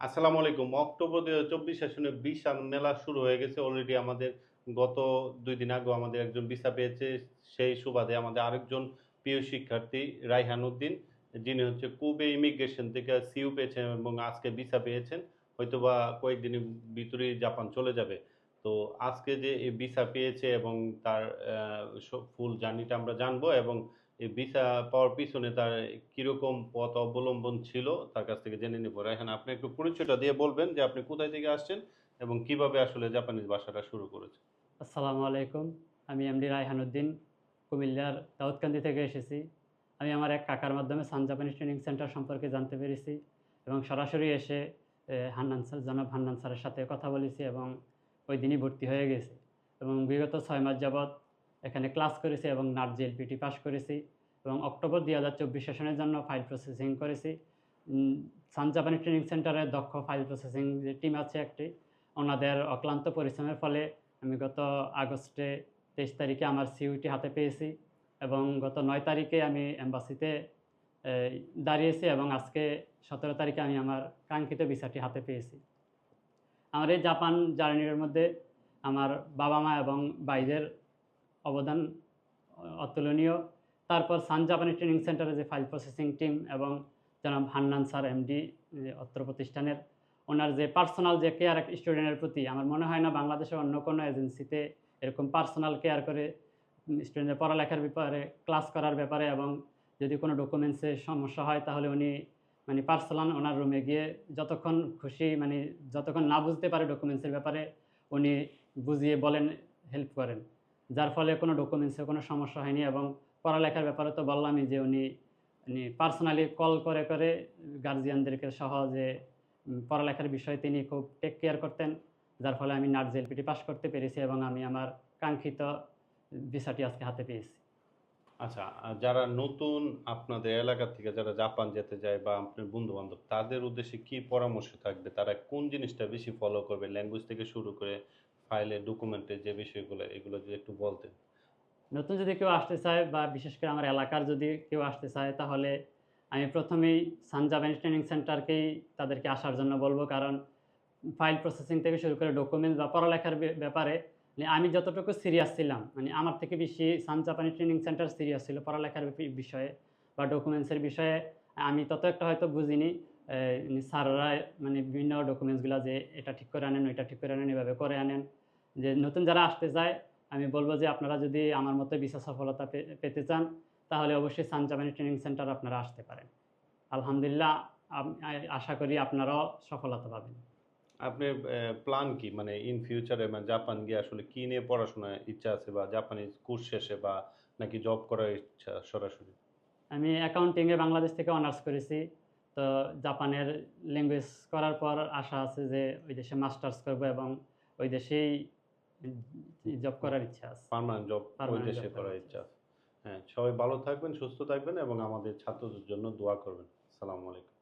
আসসালামু আলাইকুম। অক্টোবর হাজার চব্বিশ সেশনে ভিসা মেলা শুরু হয়ে গেছে। অলরেডি আমাদের গত দুই দিন আগেও আমাদের একজন ভিসা পেয়েছে। সেই সুবাদে আমাদের আরেকজন প্রিয় শিক্ষার্থী রাইহান উদ্দিন, যিনি হচ্ছে কুবে ইমিগ্রেশন থেকে সিইউ পেয়েছেন এবং আজকে ভিসা পেয়েছেন। হয়তোবা কয়েকদিনের ভিতরেই জাপান চলে যাবে। তো আজকে যে ভিসা পেয়েছে এবং তার ফুল জার্নিটা আমরা জানব এবং এই ভিসা পাওয়ার পিছনে তার কীরকম পথ অবলম্বন ছিল, তার কাছ থেকে জেনে নেব। রায়হান, আপনি একটু পরিচয়টা দিয়ে বলবেন যে আপনি কোথায় থেকে আসছেন এবং কীভাবে আসলে জাপানিজ ভাষাটা শুরু করেছেন? আসসালামু আলাইকুম। আমি এমডি রায়হানুদ্দিন কুমিল্লার দাউদকান্দি থেকে এসেছি। আমি আমার এক কাকার মাধ্যমে সান জাপানিজ ট্রেনিং সেন্টার সম্পর্কে জানতে পেরেছি এবং সরাসরি এসে হান্নান স্যার, জনাব হান্নান স্যারের সাথে কথা বলেছি এবং ওই দিনই ভর্তি হয়ে গেছি এবং বিগত ছয় মাস যাবৎ এখানে ক্লাস করেছি এবং নাট জিএলপিটি পাস করেছি এবং অক্টোবর দুই হাজার চব্বিশ সেশনের জন্য ফাইল প্রসেসিং করেছি। সান জাপানি ট্রেনিং সেন্টারে দক্ষ ফাইল প্রসেসিং যে টিম আছে একটি, ওনাদের অক্লান্ত পরিশ্রমের ফলে আমি গত আগস্টে তেইশ তারিখে আমার সিইউটি হাতে পেয়েছি এবং গত নয় তারিখে আমি এম্বাসিতে দাঁড়িয়েছি এবং আজকে সতেরো তারিখে আমি আমার কাঙ্ক্ষিত ভিসাটি হাতে পেয়েছি। আমার এই জাপান জার্নির মধ্যে আমার বাবা মা এবং ভাইদের অবদান অতুলনীয়। তারপর সান জাপানি ট্রেনিং সেন্টারে যে ফাইল প্রসেসিং টিম এবং জনাব হান্নান স্যার, এমডি অত্র প্রতিষ্ঠানের, ওনার যে পার্সোনাল যে কেয়ার স্টুডেন্টের প্রতি আমার মনে হয় না বাংলাদেশের অন্য কোনো এজেন্সিতে এরকম পার্সোনাল কেয়ার করে স্টুডেন্টের পড়ালেখার ব্যাপারে, ক্লাস করার ব্যাপারে এবং যদি কোনো ডকুমেন্টসে সমস্যা হয় তাহলে উনি মানে পার্সোনাল ওনার রুমে গিয়ে যতক্ষণ খুশি মানে যতক্ষণ না বুঝতে পারে ডকুমেন্টসের ব্যাপারে, উনি বুঝিয়ে বলেন, হেল্প করেন। যার ফলে কোনো ডকুমেন্টসে কোনো সমস্যা হয়নি এবং পড়ালেখার ব্যাপারে তো বললামই যে উনি উনি পার্সোনালি কল করে করে গার্জিয়ানদেরকে সহজে পড়ালেখার বিষয়ে তিনি খুব টেক কেয়ার করতেন, যার ফলে আমি নাট জেলপিটি পাস করতে পেরেছি এবং আমি আমার কাঙ্ক্ষিত ভিসাটি আজকে হাতে পেয়েছি। আচ্ছা যারা নতুন আপনাদের এলাকা থেকে যারা জাপান যেতে যায় বা আপনার বন্ধু বান্ধব তাদের উদ্দেশ্যে কি পরামর্শ থাকবে? তারা কোন জিনিসটা বেশি ফলো করবে? ল্যাঙ্গুয়েজ থেকে শুরু করে ফাইলে ডকুমেন্টে যে বিষয়গুলো, এগুলো যদি একটু বলতেন। নতুন যদি কেউ আসতে চায় বা বিশেষ করে আমার এলাকার যদি কেউ আসতে চায়, তাহলে আমি প্রথমেই সানজাবেন ট্রেনিং সেন্টারকেই তাদেরকে আসার জন্য বলব। কারণ ফাইল প্রসেসিং থেকে শুরু করে ডকুমেন্টস বা পড়ালেখার ব্যাপারে মানে আমি যতটুকু সিরিয়াস ছিলাম মানে আমার থেকে বেশি সান জাপানি ট্রেনিং সেন্টার সিরিয়াস ছিল পড়ালেখার বিষয়ে বা ডকুমেন্টসের বিষয়ে। আমি তত একটা হয়তো বুঝিনি। মানে স্যাররা মানে বিভিন্ন ডকুমেন্টসগুলো যে এটা ঠিক করে আনেন, ওইটা ঠিক করে আনেন, এভাবে করে আনেন। যে নতুন যারা আসতে চায় আমি বলব যে আপনারা যদি আমার মতো বিশেষ সফলতা পেতে চান তাহলে অবশ্যই সানজামানি ট্রেনিং সেন্টার আপনারা আসতে পারেন। আলহামদুলিল্লাহ আশা করি আপনারাও সফলতা পাবেন। আপনার প্ল্যান কি? মানে ইন ফিউচারে মানে জাপান গিয়ে আসলে কি নিয়ে পড়াশোনার ইচ্ছা আছে বা জাপানিজ কোর্স শেষে বা নাকি জব করার ইচ্ছা সরাসরি? আমি অ্যাকাউন্টিংয়ে বাংলাদেশ থেকে অনার্স করেছি। তো জাপানের ল্যাঙ্গুয়েজ করার পর আশা আছে যে ওই দেশে মাস্টার্স করব এবং ওই দেশেই জব করার ইচ্ছা আছে। পার্মানেন্ট জব ওই দেশে করার ইচ্ছা আছে। হ্যাঁ সবাই ভালো থাকবেন সুস্থ থাকবেন এবং আমাদের ছাত্রদের জন্য দোয়া করবেন। আসসালামু আলাইকুম।